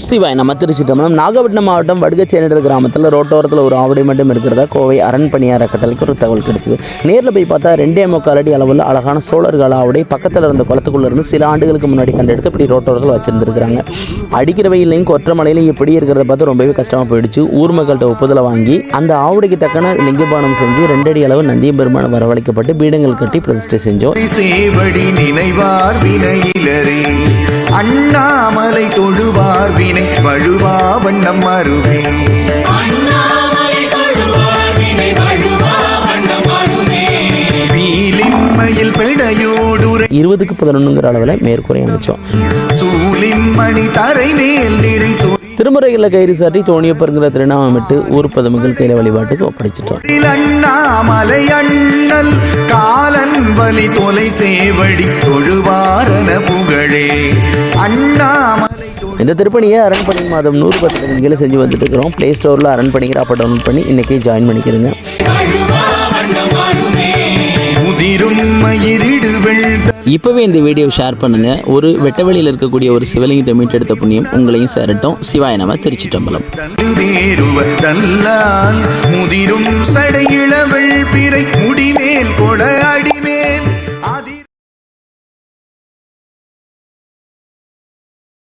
சிவாய் நம்ம திருச்சிட்டம்பலம் நாகப்பட்டினம் மாவட்டம் வடுகச்சேரிடர் கிராமத்தில் ரோட்டோரத்தில் ஒரு ஆவடி மட்டும் இருக்கிறதா? கோவை அரண்பணியார் கட்டளைக்கு ஒரு தகவல் கிடைச்சிது. நேரில் போய் பார்த்தா ரெண்டே முக்கால் அடி அளவில் அழகான சோழர் கால ஆவடி பக்கத்தில் இருந்த குளத்துக்குள்ள இருந்து சில ஆண்டுகளுக்கு முன்னாடி கண்டெடுத்து இப்படி ரோட்டோரத்தில் வச்சுருந்துருக்காங்க அடிக்கிற வெயிலையும் கொற்றமலையிலையும் இப்படி இருக்கிறத பார்த்து ரொம்பவே கஷ்டமாக போயிடுச்சு. ஊர் மக்கள்கிட்ட ஒப்புதலை வாங்கி அந்த ஆவடிக்கு தக்கன லிங்கபானம் செஞ்சு ரெண்டடி அளவு நந்தியம் பெருமானம் வரவழைக்கப்பட்டு பீடங்கள் கட்டி பிரதிஷ்டை செஞ்சோம். நினைவார் அண்ணாமலை தொழுவார் வினை வழுவா வண்ணம் பெடையோடுரை இருபதுக்கு பதினொன்றுங்கிற அளவில் மேற்கூரை அமைச்சோம். சூலின் மணி தரை மேல் நிறை சொல் திருமுறைகளில் கயிறு சாட்டி தோணியப்பருங்கிற திருநாமமிட்டு ஊர் பதுமைகள் கையில் வழிபாட்டுக்கு ஒப்படைச்சிட்டோம். அண்ணாமலை அண்ணல் காலன் வலி தொலை சேவடி தொழுவாரன அண்ணாமலை தொழு இந்த திருப்பணியை அரண்பணி மாதம் நூறு பத்து கீழே செஞ்சு வந்துட்டு இருக்கிறோம் ப்ளே ஸ்டோரில் அரண்பணிங்கிற ஆப்பை டவுன்லோட் பண்ணி இன்றைக்கி ஜாயின் பண்ணிக்கிறேங்க. இப்போவே இந்த வீடியோ ஷேர் பண்ணுங்கள் ஒரு வெட்டவெளியில் இருக்கக்கூடிய ஒரு சிவலிங்கத்தை மீட்டெடுத்த புண்ணியம் உங்களையும் சேரட்டும். சிவாய நம திருச்சிட்டம்பலம் முதிரும் சடையிளவள்